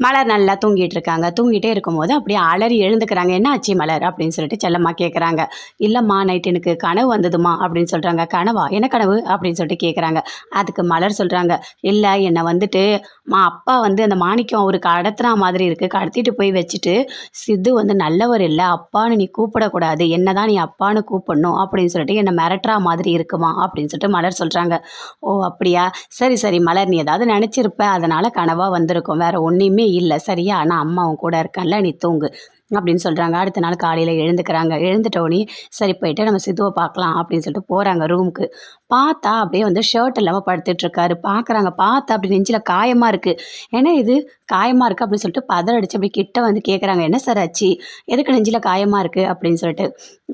மலர் நல்லா தூங்கிட்டு இருக்காங்க தூங்கிட்டே இருக்கும்போது அப்படியே அலறி எழுந்துக்கிறாங்க. என்ன ஆச்சு மலர்? அப்படின்னு சொல்லிட்டு செல்லம்மா கேட்குறாங்க இல்லைம்மா நைட் எனக்கு கனவு வந்ததுமா அப்படின்னு சொல்கிறாங்க கனவா? என்ன கனவு? அப்படின்னு சொல்லிட்டு கேட்குறாங்க அதுக்கு மலர் சொல்கிறாங்க இல்லை என்னை வந்துட்டு மா அப்பா வந்து அந்த மாணிக்கம் அவர் கடத்துனா மாதிரி இருக்குது கடத்திட்டு போய் வச்சுட்டு சித்து வந்து நல்லவர் இல்லை. அப்பான்னு நீ கூப்பிடக்கூடாது. என்ன தான் நீ அப்பான்னு கூப்பிடணும் அப்படின்னு சொல்லிட்டு என்னை மிரட்டுறா மாதிரி இருக்குமா? அப்படின்னு சொல்லிட்டு மலர் சொல்கிறாங்க ஓ அப்படியா? சரி சரி மலர் நீ ஏதாவது நினச்சிருப்ப. அதனால் கனவாக வந்திருக்கும். ஒன்றையுமே எதுவுமே இல்லை. சரியா? நான் அம்மாவும் கூட இருக்கேன்ல. நீ தூங்கு. அப்படின்னு சொல்கிறாங்க அடுத்த நாள் காலையில் எழுந்துக்கிறாங்க. எழுந்துட்டோடனே சரி போயிட்டு நம்ம சித்துவை பார்க்கலாம் அப்படின்னு சொல்லிட்டு போகிறாங்க ரூமுக்கு பார்த்தா அப்படியே வந்து ஷர்ட் இல்லாமல் படுத்துட்ருக்காரு பார்க்குறாங்க. பார்த்தா அப்படி நெஞ்சில் காயமாக இருக்குது ஏன்னா இது? காயமாக இருக்குது அப்படின்னு சொல்லிட்டு பதற அடிச்சு அப்படி கிட்ட வந்து கேட்குறாங்க என்ன சார் ஆச்சு? எதுக்கு நெஞ்சில் காயமாக இருக்குது அப்படின்னு சொல்லிட்டு.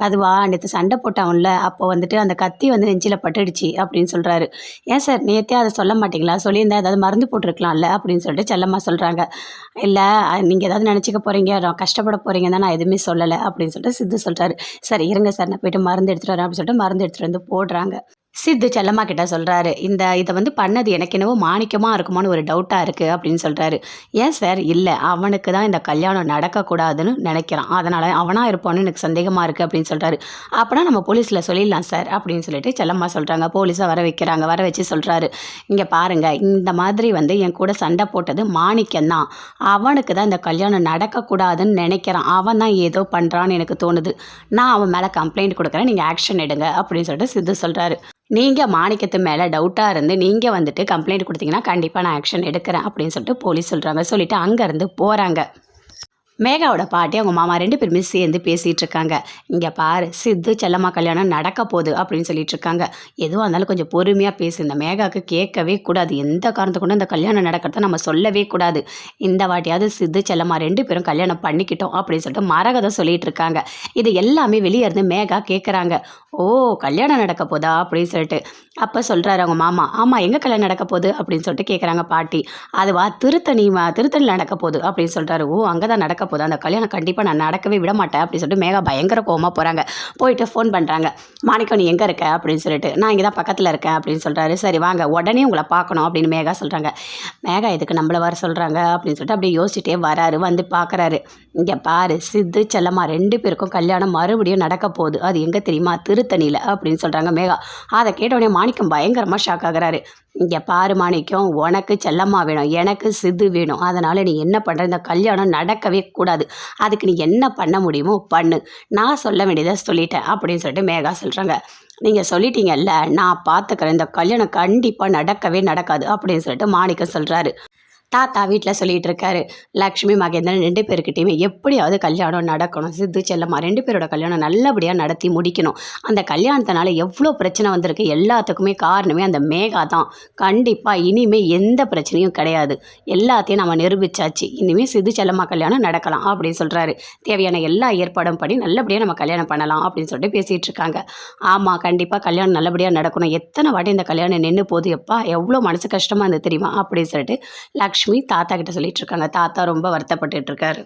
அதுவா நேற்று சண்டை போட்டான்ல அப்போ வந்துட்டு அந்த கத்தி வந்து நெஞ்சில் பட்டுடுச்சு அப்படின்னு சொல்கிறாரு ஏன் சார் நேற்றே அதை சொல்ல மாட்டீங்களா? சொல்லியிருந்தா ஏதாவது மருந்து போட்டிருக்கலாம்ல? அப்படின்னு சொல்லிட்டு செல்லம்மா சொல்கிறாங்க இல்லை நீங்கள் ஏதாவது நினச்சிக்க போகிறீங்க கஷ்டப்பட போகிறீங்க தான் நான் எதுவுமே சொல்லலை அப்படின்னு சொல்லிட்டு சித்து சொல்கிறாரு சரி இருங்க சார் நான் போயிட்டு மருந்து எடுத்துகிட்டு வரேன் அப்படின்னு சொல்லிட்டு மருந்து எடுத்துகிட்டு வந்து போடுறாங்க. சித்து செல்லம்மா கிட்ட சொல்கிறாரு இந்த இதை வந்து பண்ணது எனக்கு என்னவோ மாணிக்கமாக இருக்குமான்னு ஒரு டவுட்டாக இருக்குது அப்படின்னு சொல்கிறாரு ஏன் சார் இல்லை. அவனுக்கு தான் இந்த கல்யாணம் நடக்கக்கூடாதுன்னு நினைக்கிறான். அதனால் அவனாக இருப்பான்னு எனக்கு சந்தேகமாக இருக்குது அப்படின்னு சொல்கிறாரு அப்போனா நம்ம போலீஸில் சொல்லிடலாம் சார் அப்படின்னு சொல்லிட்டு செல்லம்மா சொல்கிறாங்க போலீஸை வர வைக்கிறாங்க. வர வச்சு சொல்கிறாரு இங்கே பாருங்கள் இந்த மாதிரி வந்து என் கூட சண்டை போட்டது மாணிக்கம் தான். அவனுக்கு தான் இந்த கல்யாணம் நடக்கக்கூடாதுன்னு நினைக்கிறான். அவன் தான் ஏதோ பண்ணுறான்னு எனக்கு தோணுது. நான் அவன் மேலே கம்ப்ளைண்ட் கொடுக்குறேன். நீங்கள் ஆக்ஷன் எடுங்க அப்படின்னு சொல்லிட்டு சித்து சொல்கிறாரு நீங்கள் மாணிக்கத்து மேலே டவுட்டாக இருந்து நீங்கள் வந்துட்டு கம்ப்ளைண்ட் கொடுத்தீங்கன்னா கண்டிப்பாக நான் ஆக்ஷன் எடுக்கிறேன் அப்படின்னு சொல்லிட்டு போலீஸ் சொல்கிறாங்க சொல்லிவிட்டு அங்கேருந்து போகிறாங்க மேகாவோட பாட்டி அவங்க மாமா ரெண்டு பேருமே சேர்ந்து பேசிகிட்டு இருக்காங்க இங்கே பாரு சித்து செல்லம்மா கல்யாணம் நடக்க போகுது அப்படின்னு சொல்லிட்டு இருக்காங்க எதுவாக இருந்தாலும் கொஞ்சம் பொறுமையாக பேசு. இந்த மேகாவுக்கு கேட்கவே கூடாது. எந்த காரணத்தை கொண்டு இந்த கல்யாணம் நடக்கிறத நம்ம சொல்லவே கூடாது. இந்த வாட்டியாவது சித்து செல்லம்மா ரெண்டு பேரும் கல்யாணம் பண்ணிக்கிட்டோம் அப்படின்னு சொல்லிட்டு மரகதம் சொல்லிட்டு இருக்காங்க இது எல்லாமே வெளியே இருந்து மேகா கேட்குறாங்க ஓ கல்யாணம் நடக்க போதா அப்படின்னு சொல்லிட்டு. அப்போ சொல்கிறாரு அவங்க மாமா. ஆமாம் எங்கே கல்யாணம் நடக்க போகுது அப்படின்னு சொல்லிட்டு கேட்குறாங்க பாட்டி. அதுவா திருத்தணி மா- திருத்தணியில் நடக்க போகுது அப்படின்னு சொல்கிறாரு ஓ அங்கே தான் நடக்க போதும். அந்த கல்யாணம் கண்டிப்பாக நான் நடக்கவே விட மாட்டேன் அப்படின்னு சொல்லிட்டு மேகா பயங்கர கோவமாக போகிறாங்க போயிட்டு ஃபோன் பண்ணுறாங்க மாணிக்கம் நீ எங்கே இருக்க? அப்படின்னு சொல்லிட்டு நான் இங்கே தான் பக்கத்தில் இருக்கேன். அப்படின்னு சொல்கிறாரு சரி வாங்க. உடனே உங்களை பார்க்கணும் அப்படின்னு மேகா சொல்கிறாங்க மேகா இதுக்கு நம்மளை வர சொல்கிறாங்க அப்படின்னு சொல்லிட்டு அப்படியே யோசிச்சுட்டே வராரு. வந்து பார்க்குறாரு இங்கே பாரு சித்து செல்லம்மா ரெண்டு பேருக்கும் கல்யாணம் மறுபடியும் நடக்க போகுது. அது எங்கே தெரியுமா? திருத்தணியில். அப்படின்னு சொல்கிறாங்க மேகா. அதை கேட்டவுடனே மாணிக்கம் பயங்கரமாக ஷாக் ஆகுறாரு. இங்கே பாரு மாணிக்கம் உனக்கு செல்லம்மா வேணும் எனக்கு சித்து வேணும். அதனால் நீ என்ன பண்ணுற இந்த கல்யாணம் நடக்கவே கூடாது. அதுக்கு நீ என்ன பண்ண முடியுமோ பண்ணு. நான் சொல்ல வேண்டியதை சொல்லிட்டேன் அப்படின்னு சொல்லிட்டு மேகா சொல்கிறாங்க நீங்கள் சொல்லிட்டீங்கல்ல நான் பார்த்துக்கிறேன் இந்த கல்யாணம் கண்டிப்பாக நடக்கவே நடக்காது அப்படின்னு சொல்லிட்டு மாணிக்கம் சொல்கிறாரு தாத்தா வீட்டில் சொல்லிகிட்டு இருக்காரு லக்ஷ்மி மகேந்திரன் ரெண்டு பேருக்கிட்டையுமே எப்படியாவது கல்யாணம் நடக்கணும். சித்து செல்லம்மா ரெண்டு பேரோட கல்யாணம் நல்லபடியாக நடத்தி முடிக்கணும். அந்த கல்யாணத்தினால எவ்வளோ பிரச்சனை வந்திருக்கு? எல்லாத்துக்குமே காரணமே அந்த மேகா தான். கண்டிப்பாக இனிமேல் எந்த பிரச்சனையும் கிடையாது. எல்லாத்தையும் நம்ம நிரூபிச்சாச்சு. இனிமேல் சித்து செல்லம்மா கல்யாணம் நடக்கலாம் அப்படின்னு சொல்கிறாரு தேவையான எல்லா ஏற்பாடும் படி நல்லபடியாக நம்ம கல்யாணம் பண்ணலாம் அப்படின்னு சொல்லிட்டு பேசிகிட்டு இருக்காங்க ஆமாம் கண்டிப்பாக கல்யாணம் நல்லபடியாக நடக்கணும். எத்தனை வாட்டி இந்த கல்யாணம் நின்று போது எப்பா எவ்வளோ மனசு கஷ்டமாக இருந்தது தெரியுமா? அப்படின்னு சொல்லிட்டு லக்ஷ்மி தாத்தா கிட்ட சொல்லிட்டு இருக்காங்க. தாத்தா ரொம்ப வருத்தப்பட்டுட்டு இருக்காரு.